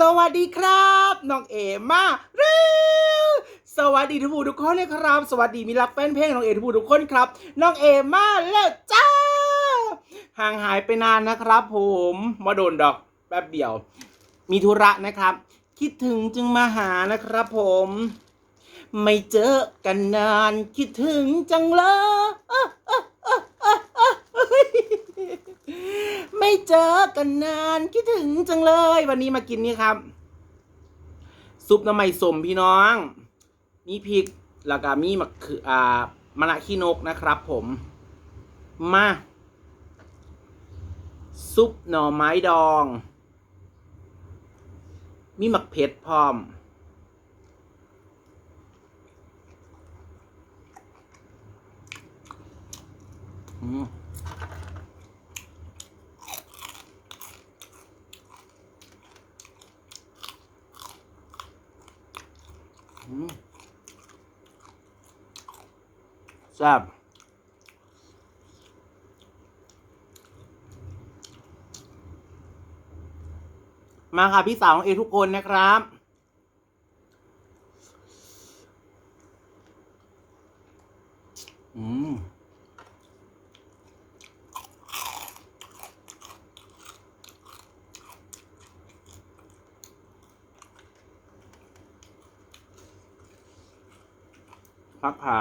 สวัสดีครับน้องเอมาเร็วสวัสดีทุกผู้ทุกคนนะครับ สวัสดีมิตรรักแฟนเพลงน้องเอทุกผู้ทุกคนครับน้องเอมาแล้วจ้าห่างหายไปนานนะครับ ผมมาโดนดอกแป๊บเดียว มีธุระนะครับ คิดถึงจึงมาหานะครับ ผม ไม่เจอกันนานคิดถึงจังเลยอะอะอะอะอะเฮ้ย ไม่เจอกันนานคิดถึงจังเลย วันนี้มากินนี่ครับ ซุปน้ำมันสมพี่น้อง มีพริกแล้วก็มีมะเขืออ่ามะนาขี้นกนะครับผม มา ซุปหน่อไม้ดอง มีหมักเผ็ดพร้อมอืม แซ่บมาค่ะพี่สาวของเอทุกคนนะครับ อืม พักผา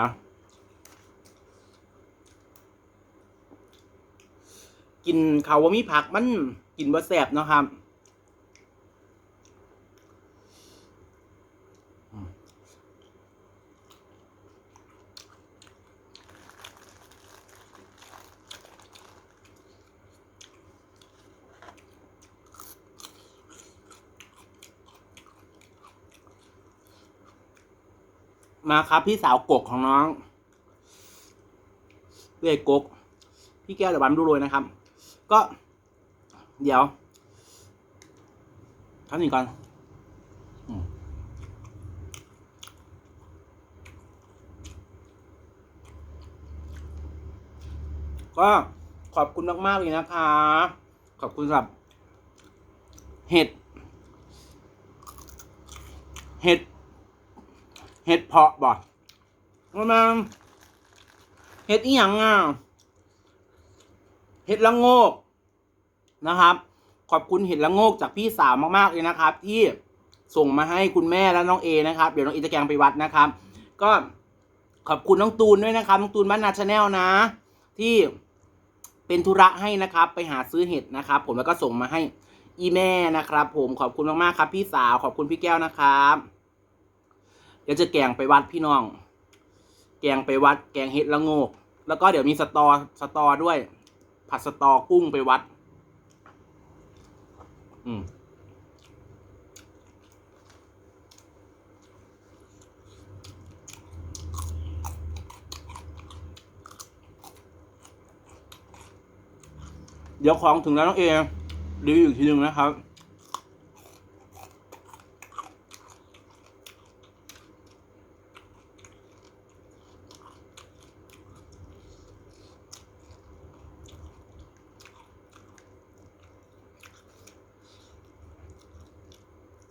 กินเขาวว่ามีผักมันกินบ่แสบเนาะครับ มาครับ พี่สาวกกของน้องเรียกกก พี่แก้วเดี๋ยวบันดูเลยนะครับ ก็ เดี๋ยวทำหนึ่งก่อนอก็ขอบคุณมาก ๆ เลยนะคะ ขอบคุณสำหรับ เห็ด เห็ด เห็ดเพาะบ่มันมาเห็ดอีหยังอะเห็ดละโงกนะครับ ขอบคุณเห็ดละโงกจากพี่สาวมากๆเลยนะครับ ที่ส่งมาให้คุณแม่และน้องเอนะครับ เดี๋ยวน้องเอจะแกงไปวัดนะครับ ก็ขอบคุณน้องตูนด้วยนะครับน้องตูนบ้านนาชาแนลนะ ที่เป็นธุระให้นะครับ ไปหาซื้อเห็ดนะครับ ผมแล้วก็ส่งมาให้อีแม่นะครับ ผมขอบคุณมากๆครับ พี่สาวขอบคุณพี่แก้วนะครับ ดี๋ยวจะแกงไปวัดพี่น้อง แกงไปวัด แกงเห็ดละโงก แล้วก็เดี๋ยวมีสตอสตอด้วย ผัดสตอกุ้งไปวัด อืมเดี๋ยวของถึงแล้วน้องเอรีวิวอีกทีหนึ่งนะครับ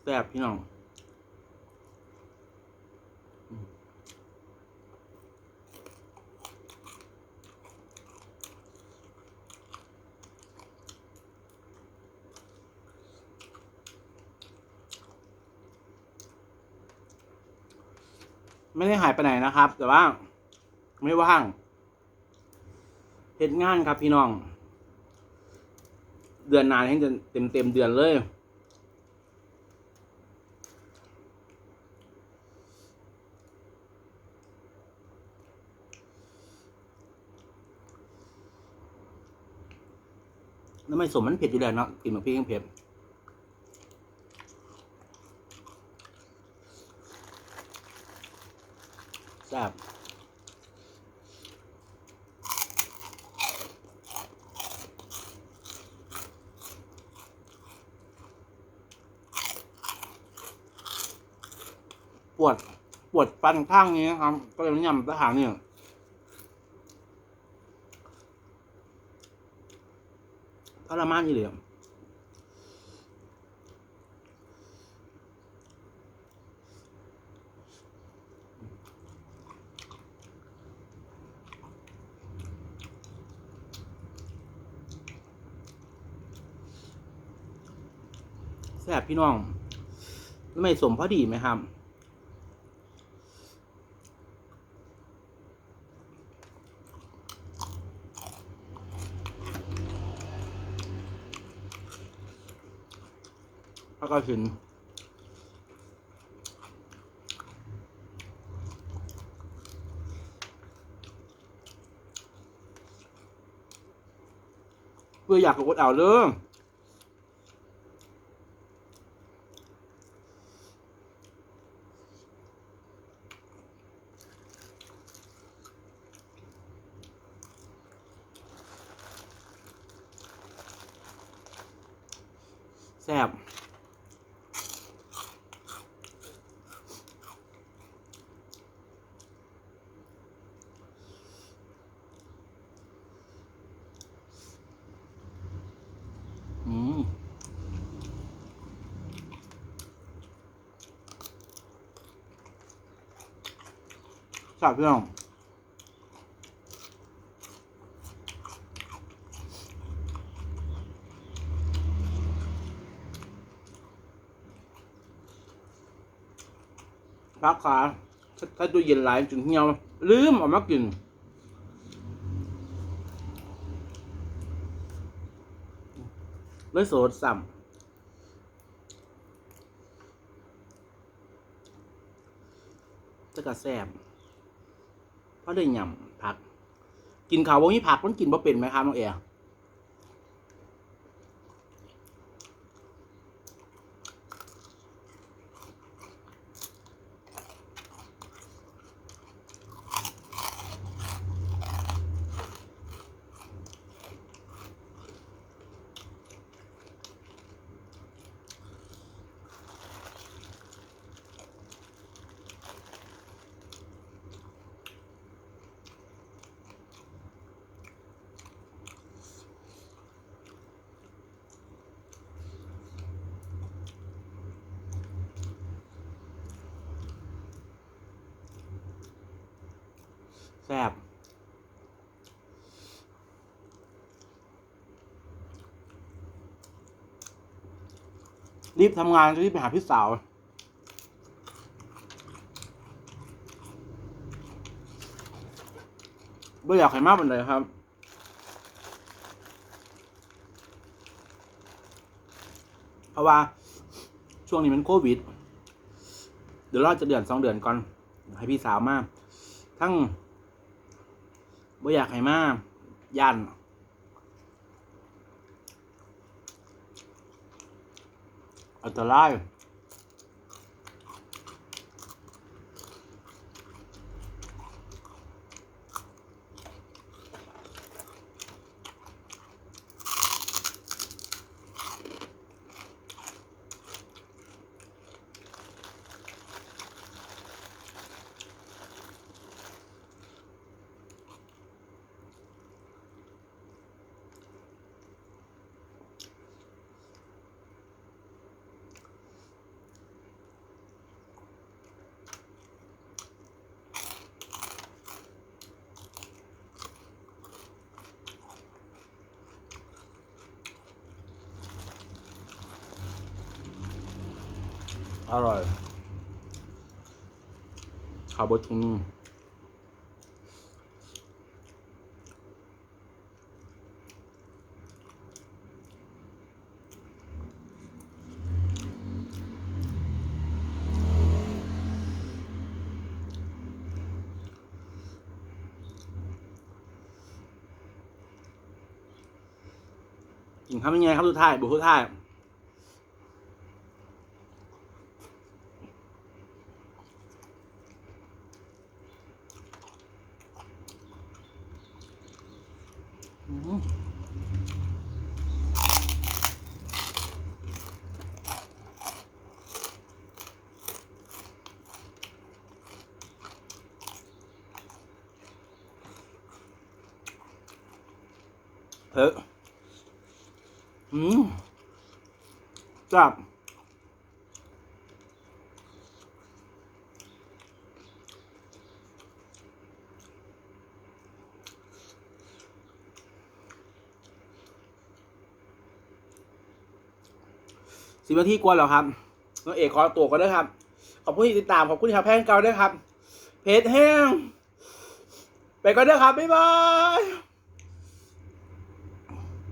ซ่บพี่น้องไม่ได้หายไปไหนนะครับ แต่ว่า ไม่ว่างเฮ็ดงานครับพี่น้อง เดือนนานให้เต็มเต็มเดือนเลย น้ำมันสมมันเผ็ดอยู่แล้วเนาะกินแบบพี่ยังเผ็ดแซ่บปวด ปวดฟันข้างนี้นะครับ ก็เลยนิยำทหารเนี่ย ทรมานอีเหลี่ยมแซ่บพี่น้องไม่สมพอดีไหมครับ แล้วก็ถึงเพื่ออยากกดเอาเรื่องแซ่บ สับพี่น้องพักขาถ้าถ้าตู้เย็นหลายจนเหี่ยวลืมออกมากินเลยโสดซ้ำจะกระแซบ เพราะได้ยำผัก กินข้าวบ่มีผักมันกินบ่เป็นไหมครับน้องเอ๋ แซ่บรีบทำงานรีบไปหาพี่สาว ไม่อยากให้มากเป็นเลยครับเพราะว่า ช่วงนี้มันโควิด เดี๋ยวราจะเดือนสองเดือนก่อน ให้พี่สาวมา ทั้ง บ่อยากให้มาย่านอันตราย อร่อยข้าวบดตรงนี้กินข้าวเป็นไงครับทุกท่ายบุกทุกท่าย เอออืมจับสิบนาทีกว่าแล้วครับน้องเอกขอตัวก่อนด้ครับ ขอบคุณที่ติดตาม ขอบคุณที่ทำแพงเก่าด้วยครับ เพจแห้ง ไปก่อนเด้อครับ บ๊ายบาย